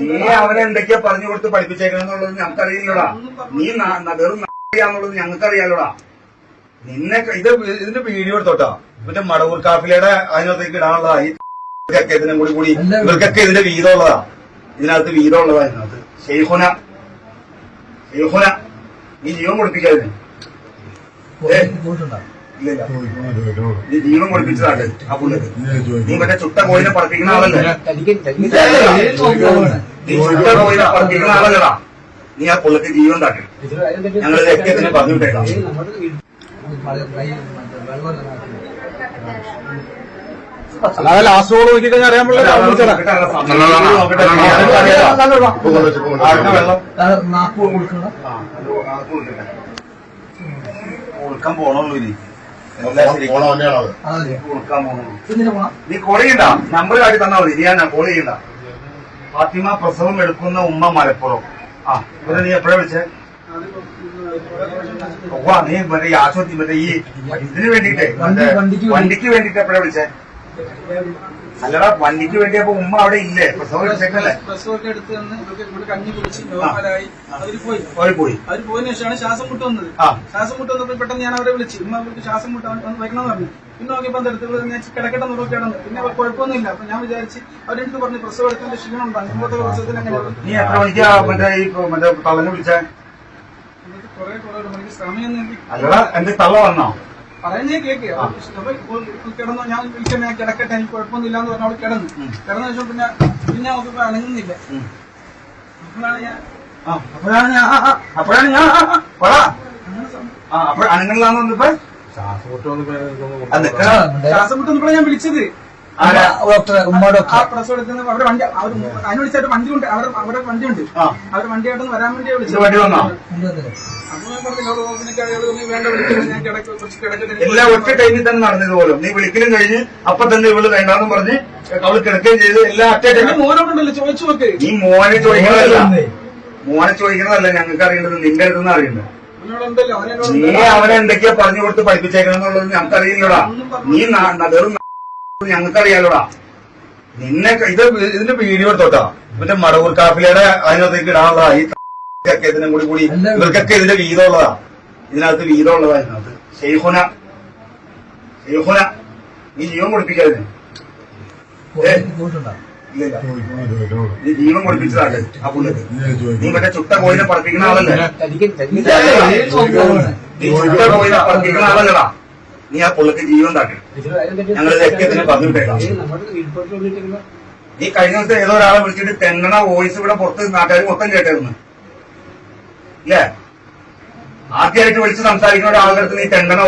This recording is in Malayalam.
നീ അവനെ എന്തൊക്കെയാ പറഞ്ഞു കൊടുത്ത് പഠിപ്പിച്ചേക്കണെന്നുള്ളത് ഞങ്ങൾക്കറിയില്ലടാ. നീ വെറും അറിയാന്നുള്ളത് ഞങ്ങൾക്കറിയാലോടാ. നിന്നെ ഇത് ഇതിന്റെ വീഡിയോ എടുത്തോട്ടാ. മറ്റേ മടവൂർ കാപ്പിലയുടെ അതിനകത്തേക്ക് ഇടാനുള്ളതാ ഈ ഇതൊക്കെ ഇതിനും കൂടി കൂടി ഇവർക്കൊക്കെ ഇതിന്റെ വീതമുള്ളതാ ഇതിനകത്ത് വീതമുള്ളതാ ഇതിനകത്ത്. ഷെയ്ഹുന ഷെയ്ഹുന നീ ജീവൻ കൊടുപ്പിക്കാതിന് ഏ നീ ജീവൻ കൊടുപ്പിച്ചതാണ് ആ പുള്ളിക്ക് നീ മറ്റേ ചുട്ട കോയിനെ പറപ്പിക്കുന്ന ആളല്ലേ നീ ചുട്ട കോഴിനെ പറപ്പിക്കുന്ന ആളല്ലടാ നീ ആ പുള്ളിക്ക് ജീവൻ താട്ടി ഞങ്ങൾ ലക്ഷ്യത്തിന് പറഞ്ഞു വിട്ടേക്കാം അല്ലാതെ ലാസ്റ്റ് ഗോൾ നോക്കി കഴിഞ്ഞാൽ അറിയാൻ പറ്റില്ല ആരുടെ വെള്ളം നാക്ക് കൊടുക്കണം കൊടുക്കാൻ പോണുള്ളൂ ഇനി നീ കോൾ ചെയ്യണ്ട. നമ്പർ കാട്ടി തന്നാ മതി. നീ ഞാൻ കോൾ ചെയ്യണ്ട. ഫാത്തിമ പ്രസവം എടുക്കുന്ന ഉമ്മ മലപ്പുറം. ആ ഇവരെ നീ എപ്പോഴാ വിളിച്ചേ? നീ മറ്റേ ഈ ആശുപത്രി മറ്റേ ഈ ഇതിന് വേണ്ടിട്ടേ വണ്ടിക്ക് വേണ്ടി. വണ്ടിക്ക് വേണ്ടിട്ട് എപ്പോഴാ വിളിച്ചേ? അല്ലടാ വണ്ടിക്ക് വേണ്ടി അപ്പൊ ഉമ്മ അവിടെ ഇല്ലേ? പ്രസവം എടുത്തേക്കല്ലേ പ്രസവമൊക്കെ എടുത്ത് തന്ന് ഇവർക്ക് ഇവിടെ കഞ്ഞി കുടിച്ച് നോർമലായി. അവർ പോയി. അവർ പോയി. അവർ പോയതിനു ശേഷമാണ് ശ്വാസം മുട്ട് വന്നത്. ശ്വാസം മുട്ട് വന്നപ്പോൾ പെട്ടെന്ന് ഞാൻ അവരെ വിളിച്ചു. ഉമ്മ അവർക്ക് ശ്വാസം മുട്ട് വരണമെന്ന് പറഞ്ഞു. പിന്നെ നോക്കിയപ്പോൾ അടുത്ത് ഞാൻ കിടക്കട്ടെ നോക്കി കിടന്നു പിന്നെ അവർ കുഴപ്പമൊന്നുമില്ല. അപ്പൊ ഞാൻ വിചാരിച്ച് അവരെടുത്ത് പറഞ്ഞു പ്രസവം എടുത്തതിന്റെ ക്ഷീണം ഉണ്ടാകും. ഇങ്ങോട്ട് പ്രസവത്തിന് അങ്ങനെ നീ എത്ര മണിക്കാ മറ്റേ ഈ മറ്റേ തള്ളനെ വിളിച്ചേ? കുറെ കുറെ ഒരു മണിക്ക് സമയം അല്ലടാ എന്റെ തള്ള വന്നോ? പറയുന്നേ കേക്ക്. കിടന്നു ഞാൻ വിളിക്കാൻ ഞാൻ കിടക്കട്ടെ എനിക്ക് കുഴപ്പമൊന്നുമില്ല എന്ന് പറഞ്ഞ അവൾ കിടന്നു. കിടന്നു വെച്ചോ പിന്നെ പിന്നെ അവൾക്ക് അനങ്ങുന്നില്ല. അപ്പോഴാണ് ഞാൻ ആ, അപ്പോഴാണ് ഞാൻ അപ്പോഴാണ് ഞാൻ അപ്പോഴാണ് അനങ്ങളിലാന്ന് വന്നപ്പോ. ശ്വാസം മുട്ടുന്നപ്പോഴാണ് ഞാൻ വിളിച്ചത്. ആരാ? ആ പ്രസവം എടുക്കുന്ന അവരുടെ വണ്ടി അവർ അതിന് വിളിച്ചായിട്ട് വണ്ടി ഉണ്ട് അവരുടെ അവരുടെ വണ്ടി ഉണ്ട്. ആ. അവർ വണ്ടിയായിട്ടൊന്ന് വരാൻ വേണ്ടി ഇത് വിളിച്ചത് വണ്ടി വന്നോ? അപ്പൊ ഞാൻ പറഞ്ഞു "ലോഡ് ഓപ്പണിക്ക് അയാൾ നീ വേണ്ട വിളിക്കുന്നത് ഞാൻ കിടക്ക കുറച്ച് കിടക്കട്ടെ. എനിക്ക് എല്ലാം ഒറ്റ ടൈമിൽ തന്നെ നടന്നത് പോലും. നീ വിളിക്കലും കഴിഞ്ഞ് അപ്പൊ തന്നെ ഇവൾ വേണ്ടാന്ന് പറഞ്ഞ് അവൾ കിടക്കുകയും ചെയ്ത് എല്ലാം ഒറ്റ ടൈമിൽ മോനോടുണ്ടല്ലോ ചോദിച്ചു നോക്ക്? നീ മോനെ ചോദിക്കണതല്ല. മോനെ ചോദിക്കണതല്ല ഞങ്ങൾക്ക് അറിയേണ്ടത് നിന്റെ അടുത്തുനിന്ന് നിന്ന് അവനോട് നീ അവനെ എന്തൊക്കെയാ പറഞ്ഞു കൊടുത്ത് പഠിപ്പിച്ചേക്കണം എന്നുള്ളത് ഞങ്ങൾക്കറിയില്ലടാ നീ ന- വെറും ഞങ്ങൾക്കറിയാലോടാ. നിന്നെ ഇത് ഇതിന്റെ വീഡിയോ എടുത്തോട്ടാ. മറ്റേ മടവൂർ കാഫിലയുടെ അതിനകത്തേക്ക് ഇടാനുള്ളതാ. ഈ ഒക്കെ ഇതിനും കൂടി കൂടി ഇവർക്കൊക്കെ ഇതിന്റെ വീതമുള്ളതാ ഇതിനകത്ത് വീതമുള്ളതാ ഇതിനകത്ത്. ഷെയ്ഹുന ഷെയ്ഹുന നീ ജീവൻ കൊടുപ്പിക്കാതിന് നീ ജീവൻ കൊടുപ്പിച്ചതാണ് ആ പുള്ളിക്ക്. നീ മറ്റേ ചുട്ട കോയിനെ പറപ്പിക്കുന്ന ആളല്ലേ? നീ ചുട്ട കോഴിനെ പറപ്പിക്കുന്ന ആളല്ലടാ. നീ ആ പുള്ളിക്ക് ജീവൻ താക്കി ഞങ്ങൾ രക്തത്തിന് പറഞ്ഞു നീ കഴിഞ്ഞ ദിവസം ഏതോ ഒരാളെ വിളിച്ചിട്ട് തെന്നണ വോയിസ് ഇവിടെ പുറത്ത് നാട്ടുകാർ മൊത്തം കേട്ടായിരുന്നു ഇല്ലേ? ആദ്യമായിട്ട് വിളിച്ച് സംസാരിക്കുന്ന ഒരാളുടെ അടുത്ത് നീ തെന്നണ